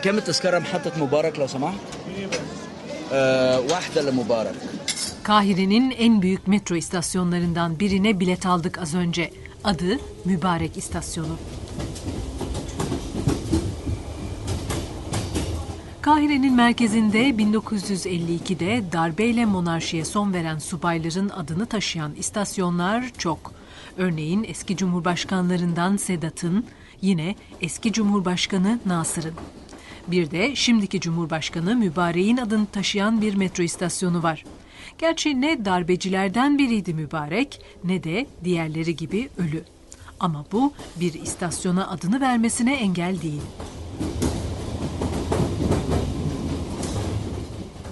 بكم التذكرة محطة مبارك لو سمحت؟ آه واحدة لمبارك Kahire'nin en büyük metro istasyonlarından birine bilet aldık az önce. Adı Mübarek İstasyonu. Kahire'nin merkezinde 1952'de darbeyle monarşiye son veren subayların adını taşıyan istasyonlar çok. Örneğin eski cumhurbaşkanlarından Sedat'ın, yine eski cumhurbaşkanı Nasır'ın. Bir de şimdiki cumhurbaşkanı Mübarek'in adını taşıyan bir metro istasyonu var. Gerçi ne darbecilerden biriydi Mübarek ne de diğerleri gibi ölü. Ama bu bir istasyona adını vermesine engel değil.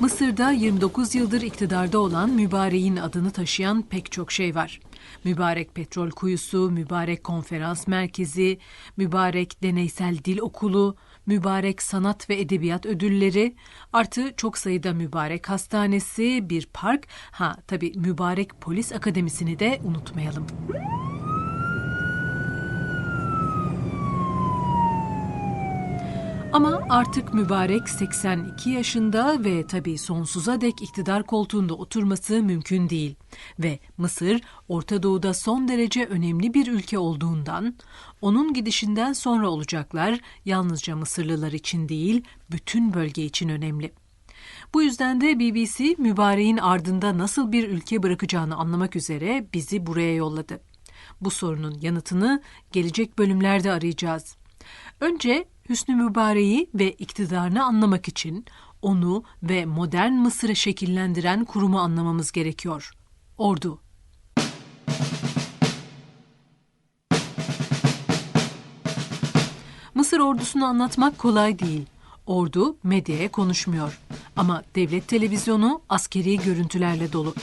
Mısır'da 29 yıldır iktidarda olan Mübarek'in adını taşıyan pek çok şey var. Mübarek Petrol Kuyusu, Mübarek Konferans Merkezi, Mübarek Deneysel Dil Okulu, Mübarek Sanat ve Edebiyat Ödülleri, artı çok sayıda Mübarek Hastanesi, bir park, ha tabi Mübarek Polis Akademisi'ni de unutmayalım. Ama artık mübarek 82 yaşında ve tabii sonsuza dek iktidar koltuğunda oturması mümkün değil. Ve Mısır, Orta Doğu'da son derece önemli bir ülke olduğundan, onun gidişinden sonra olacaklar yalnızca Mısırlılar için değil, bütün bölge için önemli. Bu yüzden de BBC, mübareğin ardında nasıl bir ülke bırakacağını anlamak üzere bizi buraya yolladı. Bu sorunun yanıtını gelecek bölümlerde arayacağız. Önce Hüsnü Mübarek'i ve iktidarını anlamak için onu ve modern Mısır'ı şekillendiren kurumu anlamamız gerekiyor. Ordu. Mısır ordusunu anlatmak kolay değil. Ordu medyaya konuşmuyor. Ama devlet televizyonu askeri görüntülerle dolu.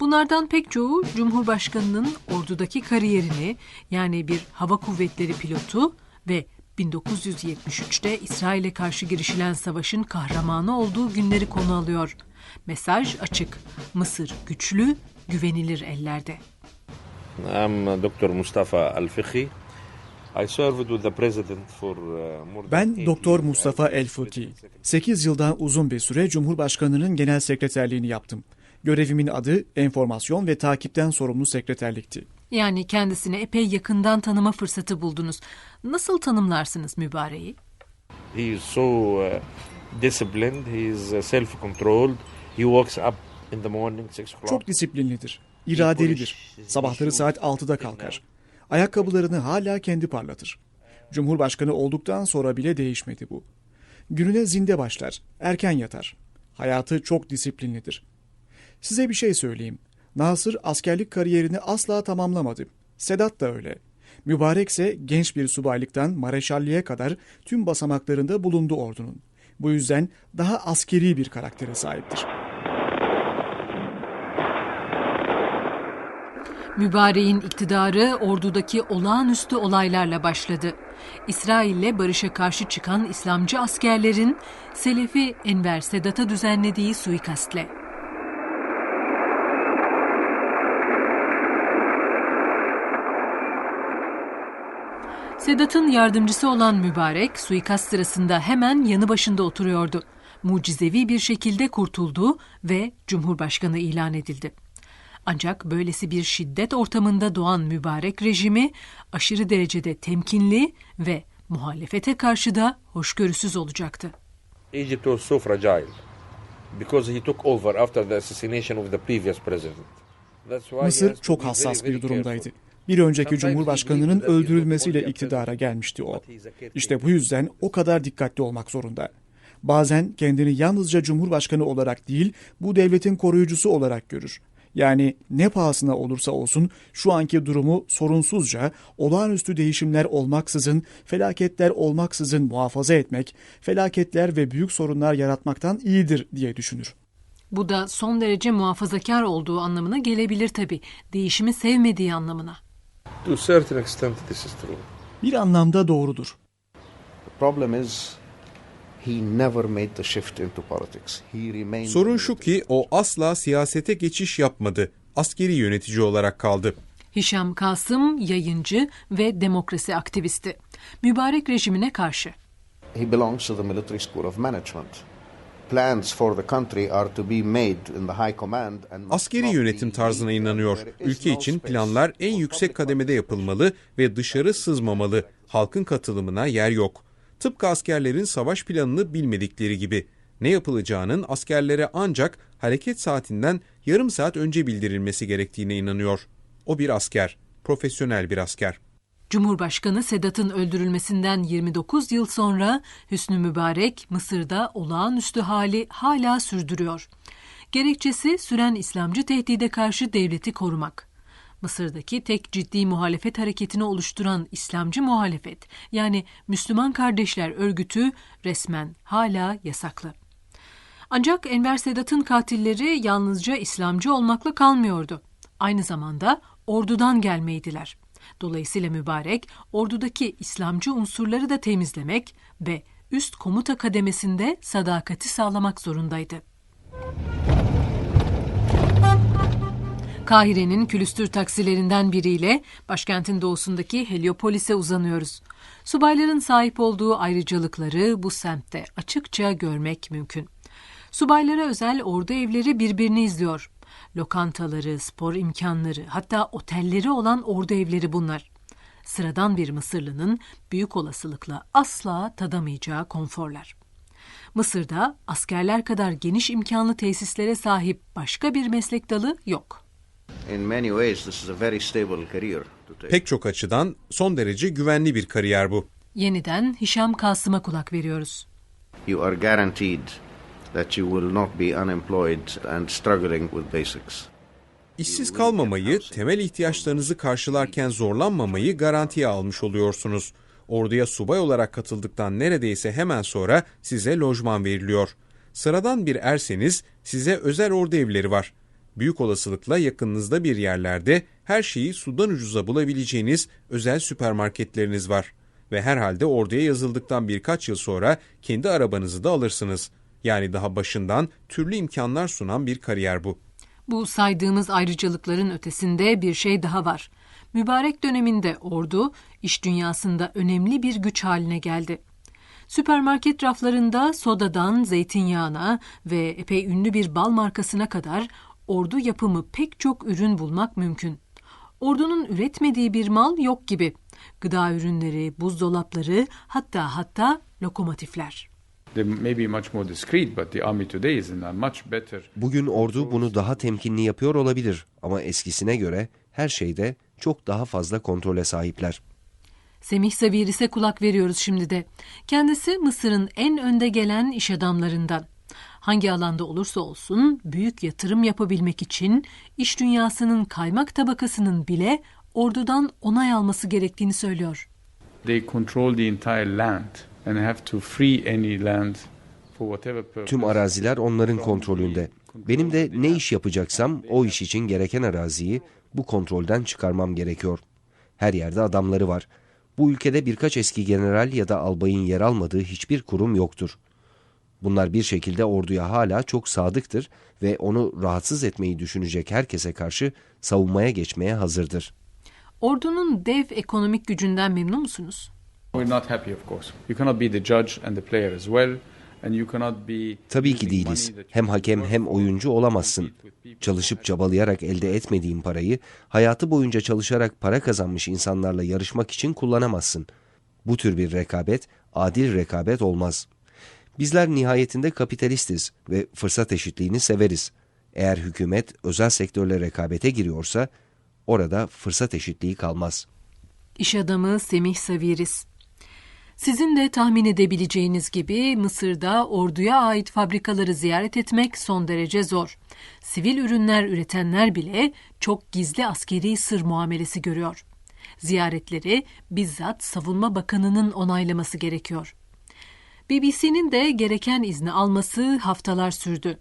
Bunlardan pek çoğu Cumhurbaşkanı'nın ordudaki kariyerini yani bir hava kuvvetleri pilotu ve 1973'te İsrail'e karşı girişilen savaşın kahramanı olduğu günleri konu alıyor. Mesaj açık. Mısır güçlü, güvenilir ellerde. I'm Dr. Mustafa Al-Fikhi. I served with the president for more than Ben Doktor. Mustafa El Fıki. 8 yıldan uzun bir süre Cumhurbaşkanı'nın genel sekreterliğini yaptım. Görevimin adı enformasyon ve takipten sorumlu sekreterlikti. Yani kendisini epey yakından tanıma fırsatı buldunuz. Nasıl tanımlarsınız mübareği? He is so uh, disciplined. He is uh, self-controlled. He wakes up in the morning six o'clock. Çok disiplinlidir, iradelidir. Sabahları saat 6'da kalkar. Ayakkabılarını hala kendi parlatır. Cumhurbaşkanı olduktan sonra bile değişmedi bu. Gününe zinde başlar, erken yatar. Hayatı çok disiplinlidir. Size bir şey söyleyeyim. Nasır askerlik kariyerini asla tamamlamadı. Sedat da öyle. Mübarek ise genç bir subaylıktan mareşalliğe kadar tüm basamaklarında bulundu ordunun. Bu yüzden daha askeri bir karaktere sahiptir. Mübareğin iktidarı ordudaki olağanüstü olaylarla başladı. İsrail'le barışa karşı çıkan İslamcı askerlerin Selefi Enver Sedat'a düzenlediği suikastle. Sedat'ın yardımcısı olan Mübarek suikast sırasında hemen yanı başında oturuyordu. Mucizevi bir şekilde kurtuldu ve Cumhurbaşkanı ilan edildi. Ancak böylesi bir şiddet ortamında doğan mübarek rejimi aşırı derecede temkinli ve muhalefete karşı da hoşgörüsüz olacaktı. Egypt was so fragile because he took over after the assassination of the previous president. Mısır çok hassas bir durumdaydı. Bir önceki cumhurbaşkanının öldürülmesiyle iktidara gelmişti o. İşte bu yüzden o kadar dikkatli olmak zorunda. Bazen kendini yalnızca cumhurbaşkanı olarak değil, bu devletin koruyucusu olarak görür. Yani ne pahasına olursa olsun şu anki durumu sorunsuzca, olağanüstü değişimler olmaksızın, felaketler olmaksızın muhafaza etmek, felaketler ve büyük sorunlar yaratmaktan iyidir diye düşünür. Bu da son derece muhafazakar olduğu anlamına gelebilir tabii. Değişimi sevmediği anlamına. To a certain extent, this is true. Bir anlamda doğrudur. The problem is he never made the shift into politics. He remained Sorun şu ki o asla siyasete geçiş yapmadı. Askeri yönetici olarak kaldı. Hişam Kasım yayıncı ve demokrasi aktivisti. Mübarek rejimine karşı. He belongs to the military school of management. Askeri yönetim be tarzına inanıyor. Ülke için planlar en yüksek kademede yapılmalı ve dışarı sızmamalı. Halkın katılımına yer yok. Tıpkı askerlerin savaş planını bilmedikleri gibi. Ne yapılacağının askerlere ancak hareket saatinden yarım saat önce bildirilmesi gerektiğine inanıyor. O bir asker, profesyonel bir asker. Cumhurbaşkanı Sedat'ın öldürülmesinden 29 yıl sonra Hüsnü Mübarek Mısır'da olağanüstü hali hala sürdürüyor. Gerekçesi süren İslamcı tehdide karşı devleti korumak. Mısır'daki tek ciddi muhalefet hareketini oluşturan İslamcı muhalefet yani Müslüman Kardeşler Örgütü resmen hala yasaklı. Ancak Enver Sedat'ın katilleri yalnızca İslamcı olmakla kalmıyordu. Aynı zamanda ordudan gelmeydiler. Dolayısıyla mübarek ordudaki İslamcı unsurları da temizlemek ve üst komuta kademesinde sadakati sağlamak zorundaydı. Kahire'nin külüstür taksilerinden biriyle başkentin doğusundaki Heliopolis'e uzanıyoruz. Subayların sahip olduğu ayrıcalıkları bu semtte açıkça görmek mümkün. Subaylara özel ordu evleri birbirini izliyor. Lokantaları, spor imkanları, hatta otelleri olan ordu evleri bunlar. Sıradan bir Mısırlının büyük olasılıkla asla tadamayacağı konforlar. Mısır'da askerler kadar geniş imkanlı tesislere sahip başka bir meslek dalı yok. Pek çok açıdan son derece güvenli bir kariyer bu. Yeniden Hişam Kasım'a kulak veriyoruz. You are guaranteed that you will not be unemployed and struggling with basics. İşsiz kalmamayı, temel ihtiyaçlarınızı karşılarken zorlanmamayı garantiye almış oluyorsunuz. Orduya subay olarak katıldıktan neredeyse hemen sonra size lojman veriliyor. Sıradan bir erseniz size özel ordu evleri var. Büyük olasılıkla yakınınızda bir yerlerde her şeyi sudan ucuza bulabileceğiniz özel süpermarketleriniz var. Ve herhalde orduya yazıldıktan birkaç yıl sonra kendi arabanızı da alırsınız. Yani daha başından türlü imkanlar sunan bir kariyer bu. Bu saydığımız ayrıcalıkların ötesinde bir şey daha var. Mübarek döneminde ordu iş dünyasında önemli bir güç haline geldi. Süpermarket raflarında sodadan zeytinyağına ve epey ünlü bir bal markasına kadar ordu yapımı pek çok ürün bulmak mümkün. Ordunun üretmediği bir mal yok gibi. Gıda ürünleri, buzdolapları, hatta hatta lokomotifler. They may be much more discreet, but the army today is in a much better. Bugün ordu bunu daha temkinli yapıyor olabilir ama eskisine göre her şeyde çok daha fazla kontrole sahipler. Semih Saviris'e kulak veriyoruz şimdi de. Kendisi Mısır'ın en önde gelen iş adamlarından. Hangi alanda olursa olsun büyük yatırım yapabilmek için iş dünyasının kaymak tabakasının bile ordudan onay alması gerektiğini söylüyor. They control the entire land and have to free any land for whatever purpose. Tüm araziler onların kontrolünde. Benim de ne iş yapacaksam o iş için gereken araziyi bu kontrolden çıkarmam gerekiyor. Her yerde adamları var. Bu ülkede birkaç eski general ya da albayın yer almadığı hiçbir kurum yoktur. Bunlar bir şekilde orduya hala çok sadıktır ve onu rahatsız etmeyi düşünecek herkese karşı savunmaya geçmeye hazırdır. Ordunun dev ekonomik gücünden memnun musunuz? We're not happy, of course. You cannot be the judge and the player as well, and you cannot be. Tabii ki değiliz. Hem hakem hem oyuncu olamazsın. Çalışıp çabalayarak elde etmediğin parayı hayatı boyunca çalışarak para kazanmış insanlarla yarışmak için kullanamazsın. Bu tür bir rekabet adil rekabet olmaz. Bizler nihayetinde kapitalistiz ve fırsat eşitliğini severiz. Eğer hükümet özel sektörle rekabete giriyorsa orada fırsat eşitliği kalmaz. İş adamı Semih Saviris. Sizin de tahmin edebileceğiniz gibi Mısır'da orduya ait fabrikaları ziyaret etmek son derece zor. Sivil ürünler üretenler bile çok gizli askeri sır muamelesi görüyor. Ziyaretleri bizzat Savunma Bakanı'nın onaylaması gerekiyor. BBC'nin de gereken izni alması haftalar sürdü.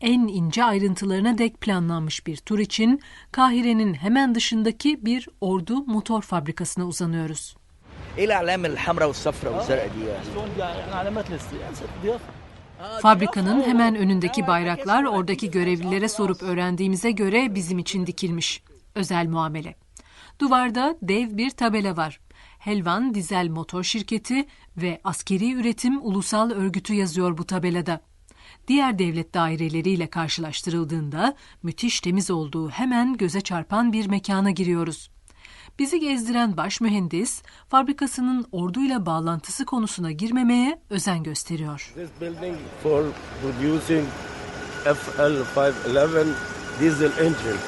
En ince ayrıntılarına dek planlanmış bir tur için Kahire'nin hemen dışındaki bir ordu motor fabrikasına uzanıyoruz. ايه الاعلام الحمراء والصفراء والزرقاء دي يعني؟ علامات ضيافه Fabrikanın hemen önündeki bayraklar oradaki görevlilere sorup öğrendiğimize göre bizim için dikilmiş. Özel muamele. Duvarda dev bir tabela var. Helvan Dizel Motor Şirketi ve Askeri Üretim Ulusal Örgütü yazıyor bu tabelada. Diğer devlet daireleriyle karşılaştırıldığında müthiş temiz olduğu hemen göze çarpan bir mekana giriyoruz. Bizi gezdiren baş mühendis, fabrikasının orduyla bağlantısı konusuna girmemeye özen gösteriyor. This building for producing FL511 diesel engine.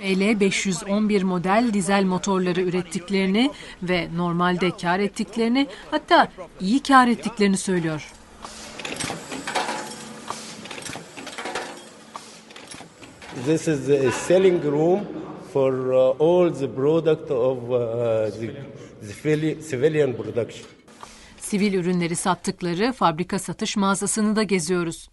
FL 511 model dizel motorları ürettiklerini ve normalde kar ettiklerini hatta iyi kar ettiklerini söylüyor. This is a selling room for uh, all the product of uh, the, the civili- civilian production. Sivil ürünleri sattıkları fabrika satış mağazasını da geziyoruz.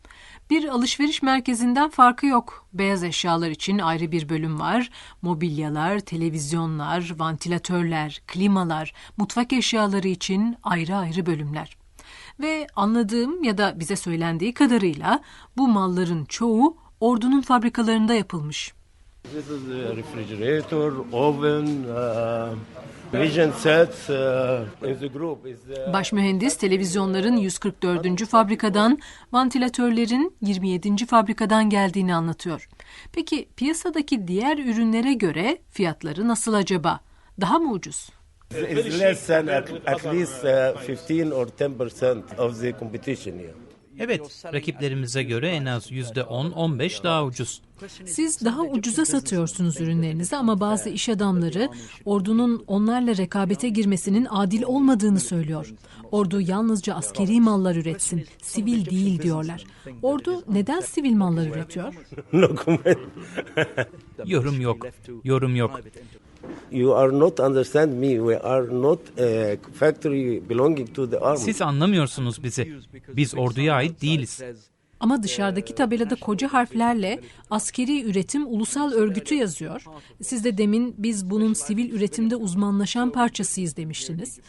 Bir alışveriş merkezinden farkı yok. Beyaz eşyalar için ayrı bir bölüm var. Mobilyalar, televizyonlar, vantilatörler, klimalar, mutfak eşyaları için ayrı ayrı bölümler. Ve anladığım ya da bize söylendiği kadarıyla bu malların çoğu ordunun fabrikalarında yapılmış. This is a refrigerator, oven, uh, vision sets uh, the group. Is uh, Baş mühendis televizyonların 144. fabrikadan, vantilatörlerin 27. fabrikadan geldiğini anlatıyor. Peki piyasadaki diğer ürünlere göre fiyatları nasıl acaba? Daha mı ucuz? is less than at, at least uh, 15 or 10% of the competition here. Evet, rakiplerimize göre en az %10-15 daha ucuz. Siz daha ucuza satıyorsunuz ürünlerinizi ama bazı iş adamları ordunun onlarla rekabete girmesinin adil olmadığını söylüyor. Ordu yalnızca askeri mallar üretsin, sivil değil diyorlar. Ordu neden sivil mallar üretiyor? Yorum yok, yorum yok. You are not understand me. We are not a factory belonging to the army. Siz anlamıyorsunuz bizi. Biz orduya ait değiliz. Ama dışarıdaki tabelada koca harflerle askeri üretim ulusal örgütü yazıyor. Siz de demin biz bunun sivil üretimde uzmanlaşan parçasıyız demiştiniz.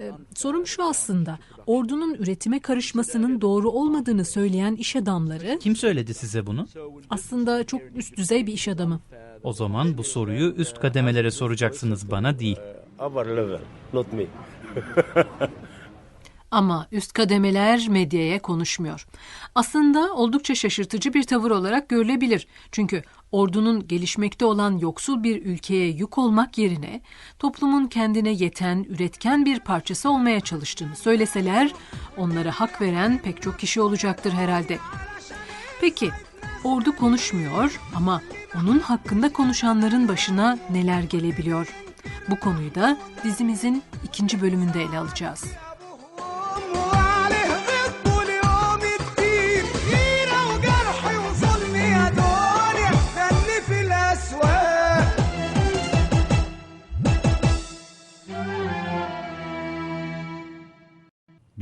Ee, sorum şu aslında, ordunun üretime karışmasının doğru olmadığını söyleyen iş adamları Kim söyledi size bunu? aslında çok üst düzey bir iş adamı. O zaman bu soruyu üst kademelere soracaksınız bana değil. Not me. Ama üst kademeler medyaya konuşmuyor. Aslında oldukça şaşırtıcı bir tavır olarak görülebilir. Çünkü ordunun gelişmekte olan yoksul bir ülkeye yük olmak yerine toplumun kendine yeten, üretken bir parçası olmaya çalıştığını söyleseler onlara hak veren pek çok kişi olacaktır herhalde. Peki ordu konuşmuyor ama onun hakkında konuşanların başına neler gelebiliyor? Bu konuyu da dizimizin ikinci bölümünde ele alacağız.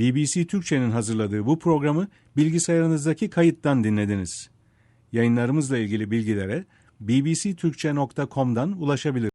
BBC Türkçe'nin hazırladığı bu programı bilgisayarınızdaki kayıttan dinlediniz. Yayınlarımızla ilgili bilgilere bbctürkçe.com'dan ulaşabilirsiniz.